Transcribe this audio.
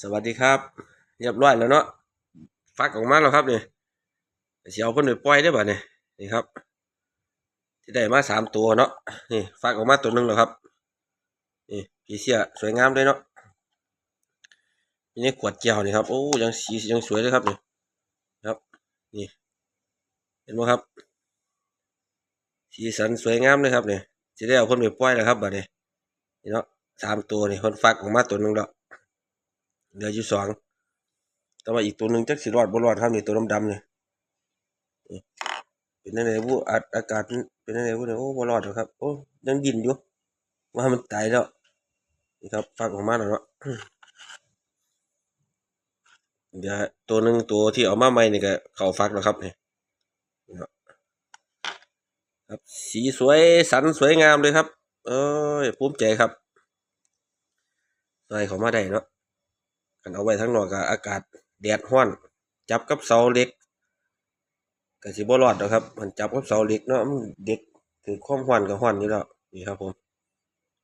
สวัสดีครับเรียบร้อยแล้วเนาะฟักออกมาแล้วครับเนี่ยเสียวเพิ่นไปปล่อยได้อบ่เนี่ยนี่ครับที่ได้มาสามตัวเนาะนี่ฟักออกมาตัวหนึงแล้วครับนี่ผีเสื้อสวยงามเลยเนาะมีในขวดแก้วนี่ครับโอ้ยังสียังสวยเลยครับเนี่ยครับนี่เห็นไหมครับสีสันสวยงามเลยครับเนี่ยจะได้เอาเพิ่นไปปล่อยแล้วครับบัดนี้นี่เนาะสามตัวนี่เพิ่นฟักออกมาตัวหนึงแล้ว เหลืออยู่สองแต่ว่าอีกตัวหนึ่งจักสิรอดบ่รอดครับนี่ตัวดำๆนี่นี่เป็นยังไงบุอาอากาศเป็นยังไงบุเนี่ยโอ้บ่รอดหรอครับ โอ้ยังดินอยู่ว่ามันตายแล้วนี่ครับฟักออกมาแล้วเนาะเดี๋ยวตัวหนึ่งตัวที่เอามาใหม่นี่ก็เข้าฟักแล้วครับนี่นี่เนาะครับสีสวยสันสวยงามเลยครับ เอ้ยภูมิใจครับใส่เขามาได้เนาะ กันเอาไว้ทั้งนอกก็อากาศแดดห้อน จับกับเสาเหล็กก็สิบ่รอดดอกครับ มันจับกับเสาเหล็กเนาะมันเด็กถือความห้อนก็ห้อนอยู่แล้วนี่ครับผม